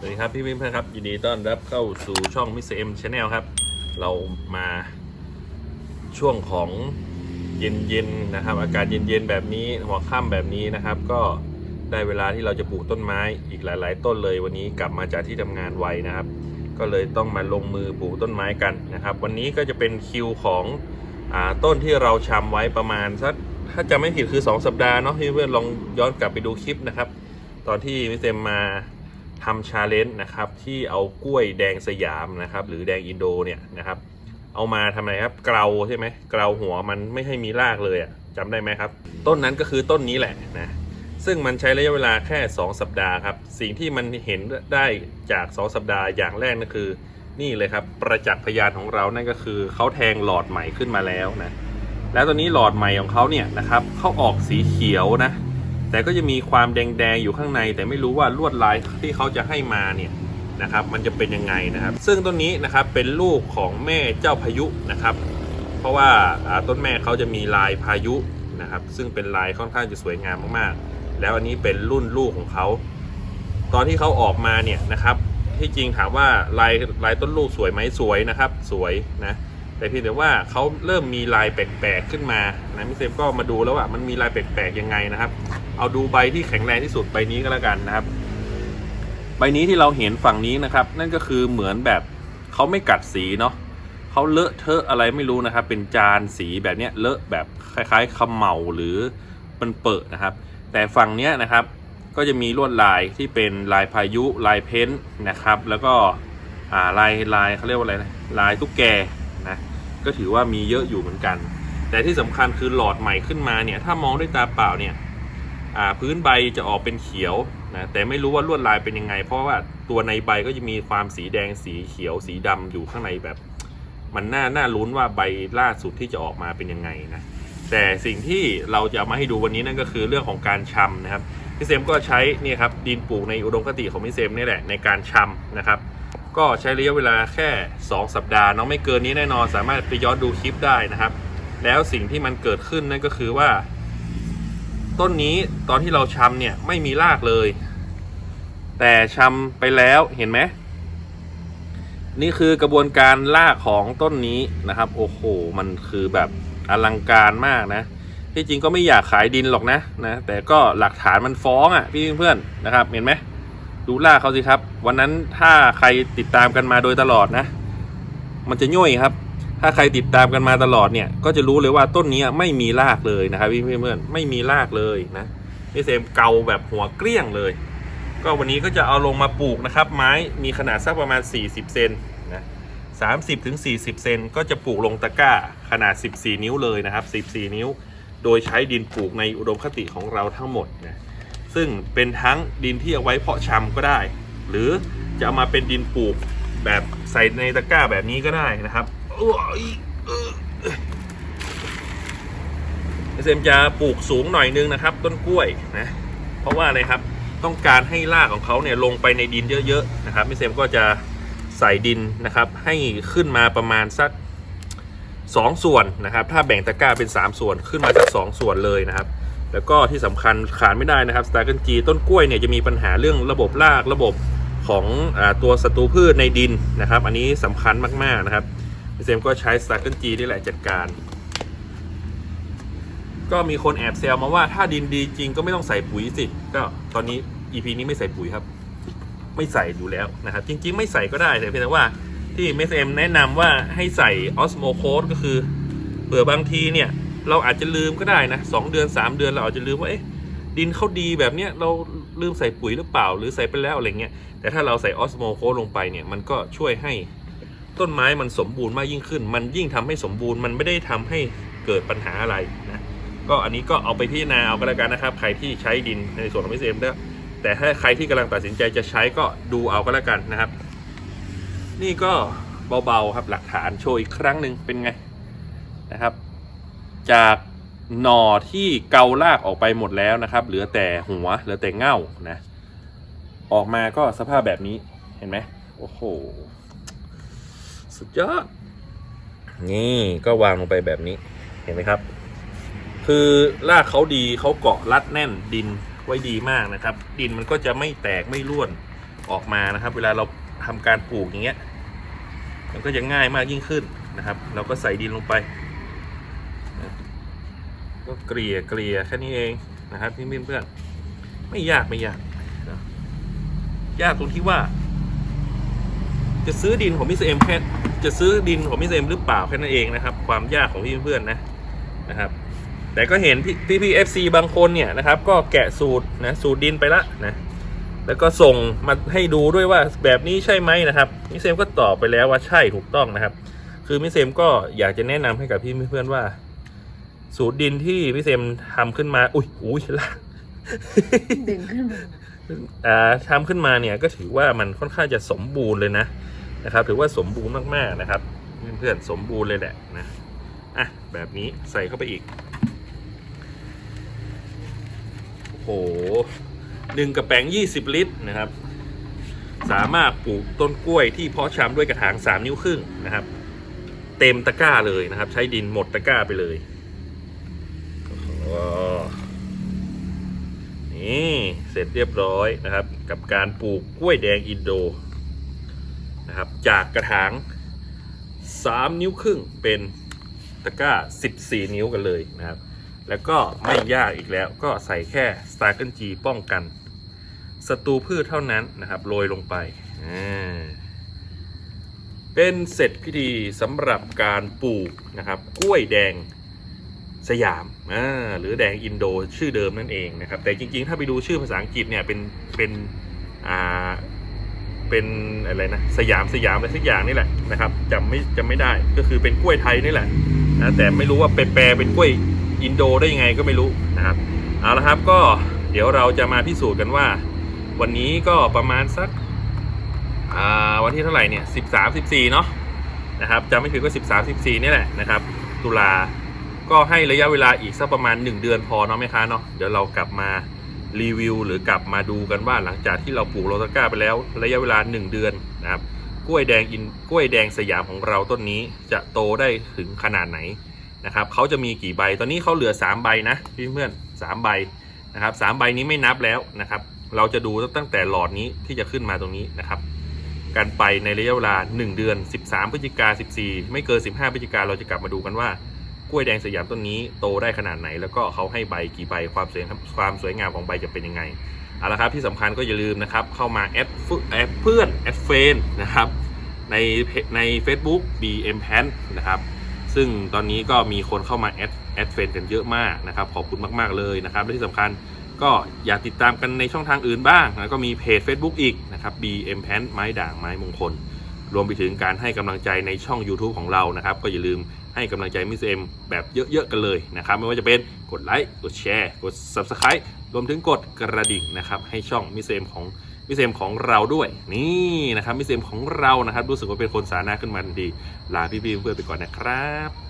สวัสดีครับพี่เพื่อนครับยินดีต้อนรับเข้าสู่ช่องมิสเอ็มชาแนลครับ เรามาช่วงของเย็นๆนะครับ อากาศเย็นๆแบบนี้หัวค่ำแบบนี้นะครับ ก็ได้เวลาที่เราจะปลูกต้นไม้อีกหลาย ๆ ต้นเลยวันนี้กลับมาจากที่ทำงานไวนะครับ ก็เลยต้องมาลงมือปลูกต้นไม้กันนะครับ วันนี้ก็จะเป็นคิวของอต้นที่เราชำไว้ประมาณสักถ้าจำไม่ผิดคือ 2 สัปดาห์เนาะพี่เพื่อนลองย้อนกลับไปดูคลิปนะครับ ตอนที่มิสเซมมา ทำชาเลนจ์นะครับที่เอากล้วยแดงสยามนะครับหรือแดงอินโดเนี่ยนะครับเอามาทำอะไรครับเกลาใช่ไหมเกลาหัวมันไม่ให้มีรากเลยอะ่ะจำได้ไหมครับ ต้นนั้นก็คือต้นนี้แหละนะซึ่งมันใช้ระยะเวลาแค่ 2 สัปดาห์ครับ สิ่งที่มันเห็นได้จาก 2 สัปดาห์อย่างแรกนั่นคือ นี่เลยครับ ประจักษ์พยานของเรานั่นก็คือเขาแทงหลอดใหม่ขึ้นมาแล้วนะ แล้วตอนนี้หลอดใหม่ของเขาเนี่ยนะครับเขาออกสีเขียวนะ แต่ก็จะมีความแดงๆอยู่ข้างใน แต่ไม่รู้ว่าลวดลายที่เขาจะให้มาเนี่ยนะครับ มันจะเป็นยังไงนะครับ ซึ่งต้นนี้นะครับเป็นลูกของแม่เจ้าพายุนะครับ เพราะว่าต้นแม่เขาจะมีลายพายุนะครับ ซึ่งเป็นลายค่อนข้างจะสวยงามมากๆ แล้วอันนี้เป็นรุ่นลูกของเขา ตอนที่เขาออกมาเนี่ยนะครับ ที่จริงถามว่าลายลายต้นลูกสวยไหมสวยนะครับ สวยนะ แต่เพียงแต่ว่าเขาเริ่มมีลายแปลกๆขึ้นมานะมิเซมก็มาดูแล้วว่ามันมีลายแปลกๆยังไงนะครับ เอาดูใบที่แข็งแรงที่สุดใบนี้ก็แล้วกันนะครับ ใบนี้ที่เราเห็นฝั่งนี้นะครับ นั่นก็คือเหมือนแบบเขาไม่กัดสีเนาะเขาเลอะเทอะอะไรไม่รู้นะครับ เป็นจานสีแบบเนี้ยเลอะแบบคล้ายๆขมเหมาหรือมันเปิดนะครับ แต่ฝั่งเนี้ยนะครับ ก็จะมีลวดลายที่เป็นลายพายุลายเพ้นนะครับ แล้วก็ลายลายเขาเรียกว่าอะไรนะลายตุ๊กแก นะก็ถือว่ามีเยอะอยู่เหมือนกัน แต่ที่สำคัญคือหลอดใหม่ขึ้นมาเนี่ยถ้ามองด้วยตาเปล่าเนี่ยพื้นใบจะออกเป็นเขียวนะแต่ไม่รู้ว่าลวดลายเป็นยังไง เพราะว่าตัวในใบก็จะมีความสีแดงสีเขียวสีดำอยู่ข้างในแบบ มันน่าน่าลุ้นว่าใบล่าสุดที่จะออกมาเป็นยังไงนะแต่สิ่งที่เราจะามาให้ดูวันนี้นั่นก็คือเรื่องของการชำนะครับพี่เซมก็ใช้นี่ครับดินปลูกในอุดมคติของพี่เซมนี่แหละในการชำนะครับ ก็ใช้ระยะเวลาแค่ 2 สัปดาห์น้องไม่เกินนี้แน่นอน สามารถไปย้อนดูคลิปได้นะครับ แล้วสิ่งที่มันเกิดขึ้นนั่นก็คือว่า ต้นนี้ตอนที่เราชำเนี่ยไม่มีรากเลย แต่ชำไปแล้วเห็นไหมนี่คือกระบวนการรากของต้นนี้นะครับ โอ้โห มันคือแบบอลังการมากนะ ที่จริงก็ไม่อยากขายดินหรอกนะนะ แต่ก็หลักฐานมันฟ้องอะ่ะพี่เพื่อนนะครับ เห็นไหม ดูรากเขาสิครับ วันนั้นถ้าใครติดตามกันมาโดยตลอดนะ มันจะย่อยครับ ถ้าใครติดตามกันมาตลอดเนี่ย ก็จะรู้เลยว่าต้นนี้ไม่มีรากเลยนะครับพี่เพื่อนไม่มีรากเลยนะพี่เซมเกาแบบหัวเกลี้ยงเลย ก็วันนี้ก็จะเอาลงมาปลูกนะครับ ไม้มีขนาดสักประมาณ 40 เซนนะ30ถึง40เซนก็จะปลูกลงตะกร้าขนาด 14 นิ้วเลยนะครับ 14 นิ้ว โดยใช้ดินปลูกในอุดมคติของเราทั้งหมดนะ ซึ่งเป็นทั้งดินที่เอาไว้เพาะชำก็ได้ หรือจะเอามาเป็นดินปลูกแบบใส่ในตะกร้าแบบนี้ก็ได้นะครับโอ้ยเออเซมจะปลูกสูงหน่อยนึงนะครับ ต้นกล้วยนะ เพราะว่าอะไรครับต้องการให้รากของเขาเนี่ยลงไปในดินเยอะๆนะครับมิเซมก็จะใส่ดินนะครับ ให้ขึ้นมาประมาณสัก 2 ส่วนนะครับ ถ้าแบ่งตะกร้าเป็น 3 ส่วนขึ้นมาสัก 2 ส่วนเลยนะครับ แล้วก็ที่สำคัญขาดไม่ได้นะครับสตาร์กันจีต้นกล้วยเนี่ยจะมีปัญหาเรื่องระบบรากระบบของอตัวศัตรูพืชในดินนะครับ อันนี้สำคัญมากๆนะครับมิเซมก็ใช้สตาร์กันจีนี่แหละจัดการ ก็มีคนแอบแซวมาว่าถ้าดินดีจริงก็ไม่ต้องใส่ปุ๋ยสิ ก็ตอนนี้ EP นี้ไม่ใส่ปุ๋ยครับ ไม่ใส่อยู่แล้วนะครับ จริง ๆ ไม่ใส่ก็ได้แต่เพียงแต่ว่าที่เมสเอ็มแนะนำว่าให้ใส่ออสโมโคสก็คือเผื่อบางทีเนี่ย เราอาจจะลืมก็ได้นะสองเดือนสามเดือนเราอาจจะลืมว่าเอ๊ะดินเขาดีแบบเนี้ยเราลืมใส่ปุ๋ยหรือเปล่า หรือใส่ไปแล้วอะไรเงี้ยแต่ถ้าเราใส่ออสโมโคลงไปเนี่ยมันก็ช่วยให้ต้นไม้มันสมบูรณ์มากยิ่งขึ้น มันยิ่งทำให้สมบูรณ์มันไม่ได้ทำให้เกิดปัญหาอะไรนะก็อันนี้ก็เอาไปพิจารณาเอาก็แล้วกันนะครับ ใครที่ใช้ดินในส่วนของพิเศษด้วแต่ถ้าใครที่กำลังตัดสินใจจะใช้ก็ดูเอาก็แล้วกันนะครับ นี่ก็เบาๆครับหลักฐานโชว์อีกครั้งหนึ่งเป็นไงนะครับ จากหน่อที่เกาลากออกไปหมดแล้วนะครับ เหลือแต่หัวเหลือแต่เง่านะ ออกมาก็สภาพแบบนี้เห็นไหมโอ้โห สุดยอด นี่ก็วางลงไปแบบนี้เห็นไหมครับ คือรากเขาดีเขาเกาะรัดแน่นดินไว้ดีมากนะครับ ดินมันก็จะไม่แตกไม่ร่วนออกมานะครับ เวลาเราทำการปลูกอย่างเงี้ย มันก็จะง่ายมากยิ่งขึ้นนะครับ เราก็ใส่ดินลงไป ก็เกลี่ยเกลี่ยแค่นี้เองนะครับพี่เพื่อนไม่ยากไม่ยาก ยากตรงที่ว่า จะซื้อดินของมิสเอ็มแค่จะซื้อดินของมิสเอ็มหรือเปล่าแค่นั้นเองนะครับ ความยากของพี่เพื่อนนะนะครับ แต่ก็เห็นพี่พี่เอฟซีบางคนเนี่ยนะครับ ก็แกะสูตรนะสูตรดินไปละนะแล้วก็ส่งมาให้ดูด้วยว่าแบบนี้ใช่ไหมนะครับมิเซมก็ตอบไปแล้วว่าใช่ถูกต้องนะครับ คือมิเซมก็อยากจะแนะนำให้กับพี่เพื่อนว่า สูตรดินที่มิเซมทำขึ้นมา อุ้ยอุ้ยละดึงขึ้นมาอ่าทำขึ้นมาเนี่ยก็ถือว่ามันค่อนข้างจะสมบูรณ์เลยนะนะครับ ถือว่าสมบูรณ์มากๆนะครับเพื่อนๆสมบูรณ์เลยแหละนะอะแบบนี้ใส่เข้าไปอีกโอ้โหหนึ่งกระแป้ง20 ลิตรนะครับ สามารถปลูกต้นกล้วยที่เพาะชำด้วยกระถาง 3 นิ้วครึ่งนะครับ เต็มตะกร้าเลยนะครับ ใช้ดินหมดตะกร้าไปเลยโอ้โห นี่เสร็จเรียบร้อยนะครับ กับการปลูกกล้วยแดงอินโดนะครับจากกระถาง 3 นิ้วครึ่งเป็นตะกร้า 14 นิ้วกันเลยนะครับ แล้วก็ไม่ยากอีกแล้วก็ใส่แค่สตาร์เกิลจีป้องกันศัตรูพืชเท่านั้นนะครับโรยลงไป เป็นเสร็จพิธีสำหรับการปลูกนะครับกล้วยแดง สยามหรือแดงอินโดชื่อเดิมนั่นเองนะครับแต่จริงๆ ถ้าไปดูชื่อภาษาอังกฤษเนี่ยเป็นเป็นอ่าเป็นอะไรนะสยามสยามอะไรสักอย่างนี่แหละนะครับจำไม่จำไม่ได้ก็คือเป็นกล้วยไทยนี่แหละนะแต่ไม่รู้ว่าไปแปลเป็นกล้วยอินโดได้ยังไงก็ไม่รู้นะครับเอาละครับก็เดี๋ยวเราจะมาพิสูจน์กันว่า วันนี้ก็ประมาณสักวันที่เท่าไหร่เนี่ยสิบสามสิบสี่เนาะนะครับจำไม่ผิดก็สิบสามสิบสี่นี่แหละนะครับ ตุลา ก็ให้ระยะเวลาอีกสักประมาณ 1 เดือนพอเนาะไหมคะเนาะเดี๋ยวเรากลับมารีวิว หรือกลับมาดูกันว่าหลังจากที่เราปลูกโรตาก้าไปแล้ว ระยะเวลา 1 เดือนนะครับกล้วยแดงอินกล้วยแดงสยามของเราต้นนี้จะโตได้ถึงขนาดไหนนะครับเขาจะมีกี่ใบตอนนี้เขาเหลือ 3 ใบนะพี่เพื่อนสามใบนะครับสามใบนี้ไม่นับแล้วนะครับ เราจะดูตั้งแต่หลอดนี้ที่จะขึ้นมาตรงนี้นะครับการไปในระยะเวลา 1 เดือน 13 พฤศจิกา14 ไม่เกิน 15 พฤศจิกาเราจะกลับมาดูกันว่า กล้วยแดงสยามต้นนี้โตได้ขนาดไหน แล้วก็เขาให้ใบกี่ใบความสวยความสวยงามของใบจะเป็นยังไงเอาละครับที่สำคัญก็อย่าลืมนะครับ เข้ามาแอดเพื่อนแอดเฟนนะครับในเพจใน Facebook BM Pan นะครับ ซึ่งตอนนี้ก็มีคนเข้ามาแอดแอดเฟนกันเยอะมากนะครับ ขอบคุณมากๆเลยนะครับ และที่สำคัญก็อย่าติดตามกันในช่องทางอื่นบ้างแล้วก็มีเพจ Facebook อีกนะครับ BM Pan ไม้ด่างไม้มงคล รวมไปถึงการให้กำลังใจในช่อง YouTube ของเรานะครับ ก็อย่าลืม ให้กำลังใจมิสเอ็มแบบเยอะๆกันเลยนะครับ ไม่ว่าจะเป็นกดไลค์กดแชร์กด Subscribe รวมถึงกดกระดิ่งนะครับให้ช่องมิสเอ็มของมิสเอ็มของเราด้วยนี่นะครับมิสเอ็มของเรานะครับ รู้สึกว่าเป็นคนสาธารณะขึ้นมาทันทีลาพี่ๆเพื่อนไปก่อนนะครับ